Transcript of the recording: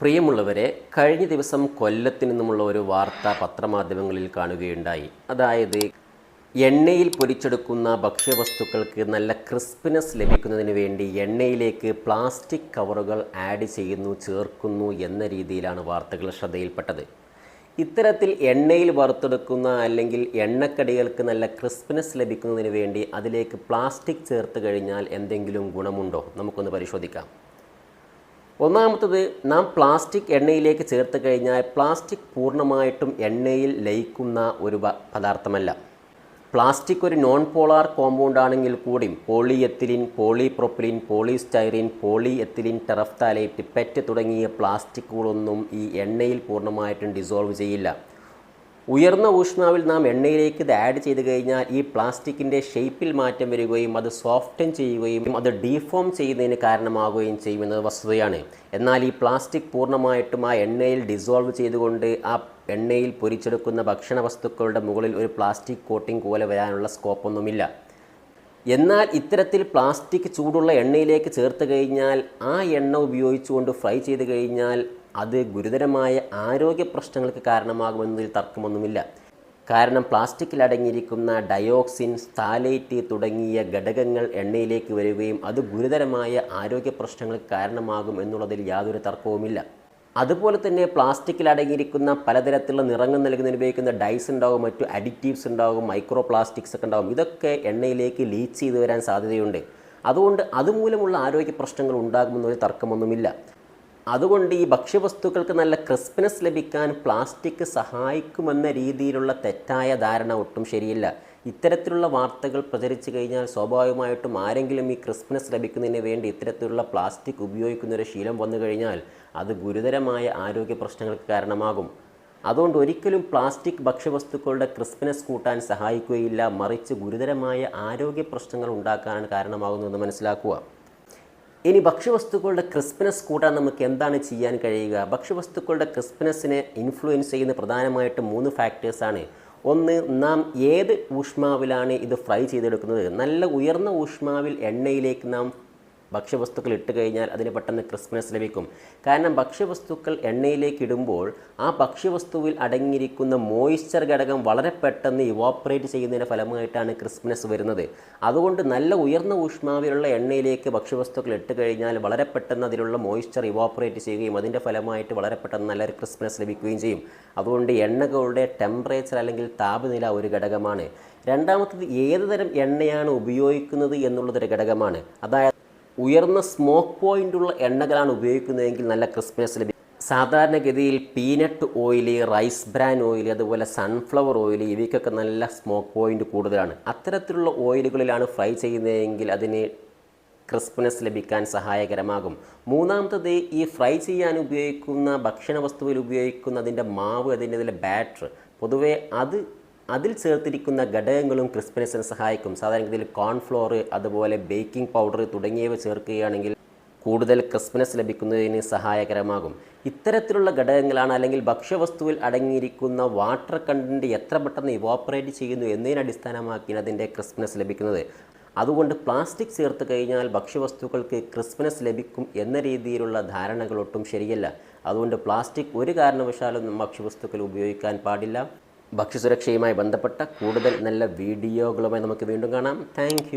പ്രിയമുള്ളവരെ കഴിഞ്ഞ ദിവസം കൊല്ലത്തു നിന്നുമുള്ള ഒരു വാർത്ത പത്രമാധ്യമങ്ങളിൽ കാണുകയുണ്ടായി. അതായത് എണ്ണയിൽ പൊരിച്ചെടുക്കുന്ന ഭക്ഷ്യവസ്തുക്കൾക്ക് നല്ല ക്രിസ്പിനെസ് ലഭിക്കുന്നതിന് വേണ്ടി എണ്ണയിലേക്ക് പ്ലാസ്റ്റിക് കവറുകൾ ആഡ് ചെയ്യുന്നു ചേർക്കുന്നു എന്ന രീതിയിലാണ് വാർത്തകൾ ശ്രദ്ധയിൽപ്പെട്ടത്. ഇത്തരത്തിൽ എണ്ണയിൽ വറുത്തെടുക്കുന്ന അല്ലെങ്കിൽ എണ്ണക്കടികൾക്ക് നല്ല ക്രിസ്പിനെസ് ലഭിക്കുന്നതിന് വേണ്ടി അതിലേക്ക് പ്ലാസ്റ്റിക് ചേർത്ത് കഴിഞ്ഞാൽ എന്തെങ്കിലും ഗുണമുണ്ടോ? നമുക്കൊന്ന് പരിശോധിക്കാം. ഒന്നാമത്തത് നാം പ്ലാസ്റ്റിക് എണ്ണയിലേക്ക് ചേർത്ത് കഴിഞ്ഞാൽ പ്ലാസ്റ്റിക് പൂർണമായിട്ടും എണ്ണയിൽ ലയിക്കുന്ന ഒരു പദാർത്ഥമല്ല. പ്ലാസ്റ്റിക് ഒരു നോൺ പോളാർ കോമ്പൗണ്ട് ആണെങ്കിൽ കൂടിയും polyethylene polypropylene polystyrene poly ethylene terephthalate PET തുടങ്ങിയ പ്ലാസ്റ്റിക്കുകളൊന്നും ഈ എണ്ണയിൽ പൂർണമായിട്ടും ഡിസോൾവ് ചെയ്യില്ല. ഉയർന്ന ഊഷ്മാവിൽ നാം എണ്ണയിലേക്ക് ഇത് ആഡ് ചെയ്ത് കഴിഞ്ഞാൽ ഈ പ്ലാസ്റ്റിക്കിന്റെ ഷേപ്പിൽ മാറ്റം വരികയും അത് സോഫ്റ്റൻ ചെയ്യുകയും അത് ഡീഫോം ചെയ്യുന്നതിന് കാരണമാകുകയും ചെയ്യുമെന്നത് വസ്തുതയാണ്. എന്നാൽ ഈ പ്ലാസ്റ്റിക് പൂർണമായിട്ടും ആ എണ്ണയിൽ ഡിസോൾവ് ചെയ്തുകൊണ്ട് ആ എണ്ണയിൽ പൊരിച്ചെടുക്കുന്ന ഭക്ഷണ വസ്തുക്കളുടെ മുകളിൽ ഒരു പ്ലാസ്റ്റിക് കോട്ടിംഗ് പോലെ വരാനുള്ള സ്കോപ്പൊന്നുമില്ല എന്നാൽ ഇത്തരത്തിൽ പ്ലാസ്റ്റിക് ചൂടുള്ള എണ്ണയിലേക്ക് ചേർത്ത് കഴിഞ്ഞാൽ ആ എണ്ണ ഉപയോഗിച്ചുകൊണ്ട് ഫ്രൈ ചെയ്ത് കഴിഞ്ഞാൽ അത് ഗുരുതരമായ ആരോഗ്യ പ്രശ്നങ്ങൾക്ക് കാരണമാകുമെന്നതിൽ തർക്കമൊന്നുമില്ല. കാരണം പ്ലാസ്റ്റിക്കിൽ അടങ്ങിയിരിക്കുന്ന ഡയോക്സിൻ സ്ഥാലൈറ്റ് തുടങ്ങിയ ഘടകങ്ങൾ എണ്ണയിലേക്ക് വരികയും അത് ഗുരുതരമായ ആരോഗ്യ പ്രശ്നങ്ങൾക്ക് കാരണമാകും എന്നുള്ളതിൽ യാതൊരു തർക്കവുമില്ല. അതുപോലെ തന്നെ പ്ലാസ്റ്റിക്കിൽ അടങ്ങിയിരിക്കുന്ന പലതരത്തിലുള്ള നിറങ്ങൾ നൽകുന്നതിന് ഉപയോഗിക്കുന്ന ഡൈസ് ഉണ്ടാകും മറ്റു അഡിറ്റീവ്സ് ഉണ്ടാകും മൈക്രോ പ്ലാസ്റ്റിക്സ് ഒക്കെ ഉണ്ടാകും ഇതൊക്കെ എണ്ണയിലേക്ക് ലീച്ച് ചെയ്ത് വരാൻ സാധ്യതയുണ്ട്. അതുകൊണ്ട് അതുമൂലമുള്ള ആരോഗ്യ പ്രശ്നങ്ങൾ ഉണ്ടാകുമെന്നൊരു തർക്കമൊന്നുമില്ല. അതുകൊണ്ട് ഈ ഭക്ഷ്യവസ്തുക്കൾക്ക് നല്ല ക്രിസ്പിനെസ് ലഭിക്കാൻ പ്ലാസ്റ്റിക് സഹായിക്കുമെന്ന രീതിയിലുള്ള തെറ്റായ ധാരണ ഒട്ടും ശരിയല്ല. ഇത്തരത്തിലുള്ള വാർത്തകൾ പ്രചരിച്ചു കഴിഞ്ഞാൽ സ്വാഭാവികമായിട്ടും ആരെങ്കിലും ഈ ക്രിസ്മസ് ലഭിക്കുന്നതിന് വേണ്ടി ഇത്തരത്തിലുള്ള പ്ലാസ്റ്റിക് ഉപയോഗിക്കുന്ന ഒരു ശീലം വന്നു കഴിഞ്ഞാൽ അത് ഗുരുതരമായ ആരോഗ്യ പ്രശ്നങ്ങൾക്ക് കാരണമാകും. അതുകൊണ്ട് ഒരിക്കലും പ്ലാസ്റ്റിക് ഭക്ഷ്യവസ്തുക്കളുടെ ക്രിസ്മസ് കൂട്ടാൻ സഹായിക്കുകയില്ല. മറിച്ച് ഗുരുതരമായ ആരോഗ്യ പ്രശ്നങ്ങൾ ഉണ്ടാക്കാനാണ് കാരണമാകുന്നതെന്ന് മനസ്സിലാക്കുക. ഇനി ഭക്ഷ്യവസ്തുക്കളുടെ ക്രിസ്പിനെസ് കൂട്ടാൻ നമുക്ക് എന്താണ് ചെയ്യാൻ കഴിയുക? ഭക്ഷ്യവസ്തുക്കളുടെ ക്രിസ്പിനെസ്സിനെ ഇൻഫ്ലുവൻസ് ചെയ്യുന്ന പ്രധാനമായിട്ടും മൂന്ന് ഫാക്ടേഴ്സാണ് ഒന്ന് നാം ഏത് ഊഷ്മാവിലാണ് ഇത് ഫ്രൈ ചെയ്തെടുക്കുന്നത്? നല്ല ഉയർന്ന ഊഷ്മാവിൽ എണ്ണയിലേക്ക് നാം ഭക്ഷ്യവസ്തുക്കൾ ഇട്ട് കഴിഞ്ഞാൽ അതിന് പെട്ടെന്ന് ക്രിസ്മസ് ലഭിക്കും. കാരണം ഭക്ഷ്യവസ്തുക്കൾ എണ്ണയിലേക്ക് ഇടുമ്പോൾ ആ ഭക്ഷ്യവസ്തുവിൽ അടങ്ങിയിരിക്കുന്ന മോയ്സ്ചർ ഘടകം വളരെ പെട്ടെന്ന് ഇവാപ്പറേറ്റ് ചെയ്യുന്നതിന്റെ ഫലമായിട്ടാണ് ക്രിസ്മസ് വരുന്നത്. അതുകൊണ്ട് നല്ല ഉയർന്ന ഊഷ്മാവിലുള്ള എണ്ണയിലേക്ക് ഭക്ഷ്യവസ്തുക്കൾ ഇട്ട് കഴിഞ്ഞാൽ വളരെ പെട്ടെന്ന് അതിലുള്ള മോയ്സ്ചർ ഇവാപ്പറേറ്റ് ചെയ്യുകയും അതിന്റെ ഫലമായിട്ട് വളരെ പെട്ടെന്ന് നല്ലൊരു ക്രിസ്മസ് ലഭിക്കുകയും ചെയ്യും. അതുകൊണ്ട് എണ്ണകളുടെ ടെമ്പറേച്ചർ അല്ലെങ്കിൽ താപനില ഒരു ഘടകമാണ്. രണ്ടാമത്തത് ഏത് തരം എണ്ണയാണ് ഉപയോഗിക്കുന്നത് എന്നുള്ളതൊരു ഘടകമാണ്. അതായത് ഉയർന്ന സ്മോക്ക് പോയിന്റ് ഉള്ള എണ്ണകളാണ് ഉപയോഗിക്കുന്നതെങ്കിൽ നല്ല ക്രിസ്പിനെസ് ലഭിക്കും സാധാരണഗതിയിൽ peanut oil rice bran oil അതുപോലെ സൺഫ്ലവർ ഓയിൽ ഇവയ്ക്കൊക്കെ നല്ല സ്മോക്ക് പോയിന്റ് കൂടുതലാണ്. അത്തരത്തിലുള്ള ഓയിലുകളിലാണ് ഫ്രൈ ചെയ്യുന്നതെങ്കിൽ അതിന് ക്രിസ്പ്നെസ് ലഭിക്കാൻ സഹായകരമാകും. മൂന്നാമത്തത് ഈ ഫ്രൈ ചെയ്യാൻ ഉപയോഗിക്കുന്ന ഭക്ഷണ വസ്തുവിൽ ഉപയോഗിക്കുന്ന അതിന്റെ മാവ് അതിന്റെ ബാറ്റർ പൊതുവേ അത് അതിൽ ചേർത്തിരിക്കുന്ന ഘടകങ്ങളും ക്രിസ്പിനെസിനെ സഹായിക്കും. സാധാരണഗതിയിൽ കോൺഫ്ലോർ അതുപോലെ ബേക്കിംഗ് പൗഡർ തുടങ്ങിയവ ചേർക്കുകയാണെങ്കിൽ കൂടുതൽ ക്രിസ്പിനെസ് ലഭിക്കുന്നതിന് സഹായകരമാകും. ഇത്തരത്തിലുള്ള ഘടകങ്ങളാണ് അല്ലെങ്കിൽ ഭക്ഷ്യവസ്തുവിൽ അടങ്ങിയിരിക്കുന്ന വാട്ടർ കണ്ടന്റ് എത്ര പെട്ടെന്ന് ഇവോപ്പറേറ്റ് ചെയ്യുന്നു എന്നതിനെ അടിസ്ഥാനമാക്കി അതിന്റെ ക്രിസ്പിനെസ് ലഭിക്കുന്നത്. അതുകൊണ്ട് പ്ലാസ്റ്റിക് ചേർത്ത് കഴിഞ്ഞാൽ ഭക്ഷ്യവസ്തുക്കൾക്ക് ക്രിസ്പിനെസ് ലഭിക്കും എന്ന രീതിയിലുള്ള ധാരണകൾ ഒട്ടും ശരിയല്ല. അതുകൊണ്ട് പ്ലാസ്റ്റിക് ഒരു കാരണവശാലും ഭക്ഷ്യവസ്തുക്കൾ ഉപയോഗിക്കാൻ പാടില്ല. ഭക്ഷ്യസുരക്ഷയുമായി ബന്ധപ്പെട്ട കൂടുതൽ നല്ല വീഡിയോകളുമായി നമുക്ക് വീണ്ടും കാണാം. താങ്ക്